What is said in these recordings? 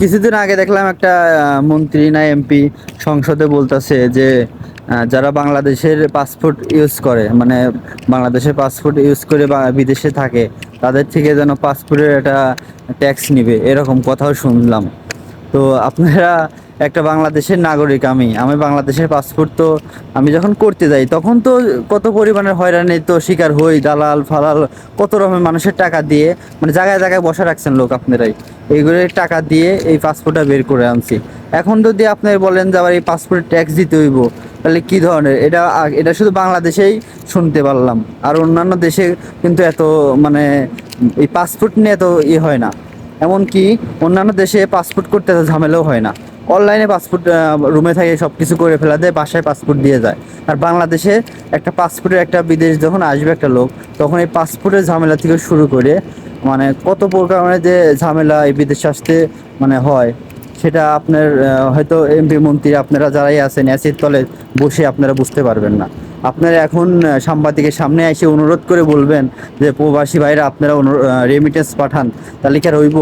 কিছুদিন আগে দেখলাম একটা মন্ত্রী না এমপি সংসদে বলতেছে যে যারা বাংলাদেশের পাসপোর্ট ইউজ করে মানে বাংলাদেশের পাসপোর্ট ইউজ করে বিদেশে থাকে, তাদের থেকে যেন পাসপোর্টের একটা ট্যাক্স নিবে, এরকম কথাও শুনলাম। তো আপনারা একটা বাংলাদেশের নাগরিক, আমি আমি বাংলাদেশের পাসপোর্ট তো আমি যখন করতে যাই, তখন তো কত পরিমাণের হয়রানি তো শিকার হই, দালাল, ফালাল, কত রকমের মানুষের টাকা দিয়ে মানে জায়গায় জায়গায় বসে রাখছেন লোক আপনারাই। এইগুলো টাকা দিয়ে এই পাসপোর্টটা বের করে আনছি। এখন যদি আপনি বলেন যে আবার এই পাসপোর্ট ট্যাক্স দিতে হইব, তাহলে কি ধরনের? এটা এটা শুধু বাংলাদেশেই শুনতে পারলাম। আর অন্যান্য দেশে কিন্তু এত মানে এই পাসপোর্ট নিয়ে এত ই হয় না। এমনকি অন্যান্য দেশে পাসপোর্ট করতে এত ঝামেলাও হয় না। অনলাইনে পাসপোর্ট রুমে থাকে সব কিছু করে ফেলা দেয়, বাসায় পাসপোর্ট দিয়ে যায়। আর বাংলাদেশে একটা পাসপোর্টের একটা বিদেশ যখন আসবে একটা লোক, তখন এই পাসপোর্টের ঝামেলা থেকে শুরু করে মানে কত প্রকার মানে যে ঝামেলা এই বিদেশে আসতে মানে হয়, সেটা আপনার হয়তো এমপি মন্ত্রী আপনারা যারাই আছেন অ্যাসির তলে বসে আপনারা বুঝতে পারবেন না। আপনারা এখন সাংবাদিকের সামনে এসে অনুরোধ করে বলবেন যে, প্রবাসী ভাইরা আপনারা রেমিটেন্স পাঠান, তাহলে কি আর হইব?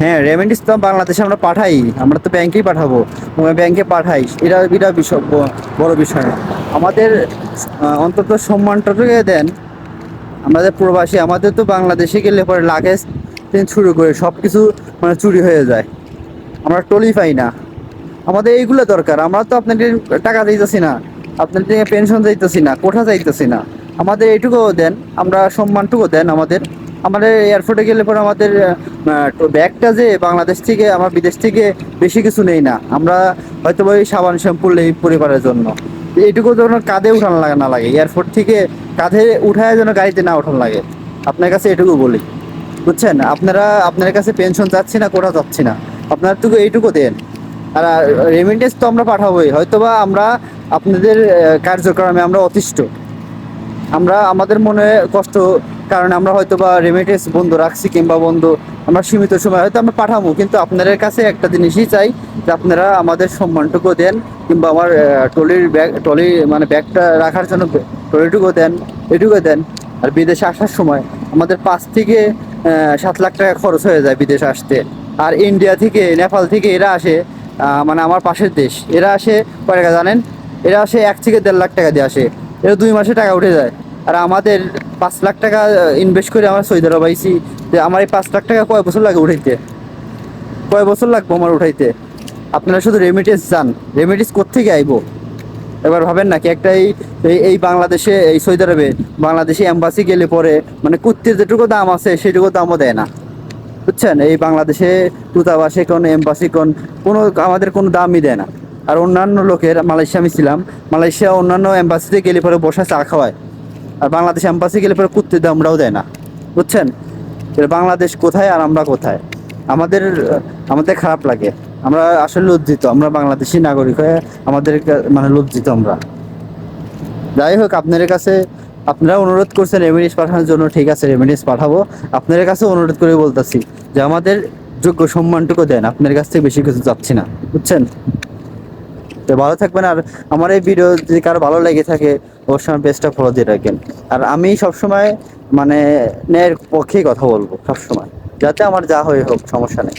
হ্যাঁ রেমিটেন্স তো বাংলাদেশে আমরা পাঠাই, আমরা তো ব্যাংকেই পাঠাবো। ব্যাংকে পাঠাই, এটা এটা বিষয় বড় বিষয় আমাদের অন্তত সম্মানটাকে দেন আমাদের প্রবাসী, আমাদের তো বাংলাদেশে গেলে পরে লাগেজ থেকে শুরু করে সব কিছু মানে চুরি হয়ে যায়। আমরা টলি পাই না। আমাদের এইগুলো দরকার। আমরা তো আপনাদের টাকা দিতেছি না। আপনাদের পেনশন দিতেছি না, কোঠা চাইতেছি না। আমাদের এইটুকুও দেন, আমরা সম্মানটুকু দেন আমাদের। আমাদের এয়ারপোর্টে গেলে পরে আমাদের ব্যাগটা যে বাংলাদেশ থেকে, আমার বিদেশ থেকে বেশি কিছু নেই না। আমরা হয়তো ওই সাবান শ্যাম্পু নেই পরিবারের জন্য। এইটুকু যেন কাঁধে উঠানো লাগে না লাগে। এয়ারপোর্ট থেকে কাঁধে উঠায় যেন গাড়িতে না উঠানো লাগে। আপনার কাছে এটুকু বলি। বুঝছেন? আপনারা আপনার কাছে পেনশন চাচ্ছি না কোটা যাচ্ছি না। আপনার টুকু এইটুকু দেন। আর রেমিটেন্স তো আমরা পাঠাবোই। হয়তোবা আমরা আপনাদের কার্যক্রমে আমরা অতিষ্ঠ। আমরা আমাদের মনে কষ্ট কারণে আমরা হয়তো বা রেমিটেন্স বন্ধ রাখছি কিংবা বন্ধ আমরা সীমিত সময় হয়তো আমরা পাঠাবো। কিন্তু আপনাদের কাছে একটা জিনিসই চাই যে আপনারা আমাদের সম্মানটুকু দেন কিংবা আমার আহ, ট্রলির ব্যাগ ট্রলি মানে ব্যাগটা রাখার জন্য ট্রলিটুকু দেন, এটুকু দেন। আর বিদেশে আসার সময় আমাদের পাঁচ থেকে সাত লাখ টাকা খরচ হয়ে যায় বিদেশে আসতে। আর ইন্ডিয়া থেকে, নেপাল থেকে এরা আসে মানে আমার পাশের দেশ। এরা আসে কয় টাকা জানেন? এরা আসে এক থেকে দেড় লাখ টাকা দিয়ে আসে। এরা দুই মাসে টাকা উঠে যায়। আর আমাদের পাঁচ লাখ টাকা ইনভেস্ট করে আমার সৌদি আরব আইসি যে আমার এই পাঁচ লাখ টাকা কয় বছর লাগে উঠাইতে? কয় বছর লাগবে আমার উঠাইতে? আপনারা শুধু রেমিটেন্স চান। রেমিটেন্স কোথেকে আইবো? এবার ভাবেন নাকি একটা এই বাংলাদেশে, এই সৌদি আরবে বাংলাদেশে এম্বাসি গেলে পরে মানে কুত্তির যেটুকু দাম আছে সেটুকু দামও দেয় না। বুঝছেন? এই বাংলাদেশে দূতাবাসে কোন এম্বাসি কোন, কোনো, আমাদের কোনো দামই দেয় না। আর অন্যান্য লোকের, মালয়েশিয়া আমি ছিলাম, মালয়েশিয়া অন্যান্য এম্বাসিতে গেলে পরে বসে চা খাওয়ায়। আর বাংলাদেশ এম্বাসি গেলে পরে কুত্তির দামটাও দেয় না। বুঝছেন? বাংলাদেশ কোথায় আর আমরা কোথায়? আমাদের আমাদের খারাপ লাগে। আমরা আসলে লজ্জিত, আমরা বাংলাদেশি নাগরিক হয়ে আমাদের মানে লজ্জিত আমরা। যাই হোক, আপনাদের কাছে, আপনারা অনুরোধ করছেন রেমিডিস পাঠানোর জন্য, ঠিক আছে রেমিডিস পাঠাবো। আপনাদের কাছে অনুরোধ করে বলতেছি যে আমাদের যোগ্য সম্মানটুকু দেন আপনার কাছ থেকে বেশি কিছু চাচ্ছি না, বুঝছেন? তো ভালো থাকবেন, আর আমার এই ভিডিও যদি কারও ভালো লেগে থাকে, অবশ্যই আমার পেজটা ফলো দিয়ে রাখবেন। আর আমি সবসময় মানে ন্যায়ের পক্ষেই কথা বলব, সবসময়। যাতে আমার যা হয়ে হোক, সমস্যা নেই।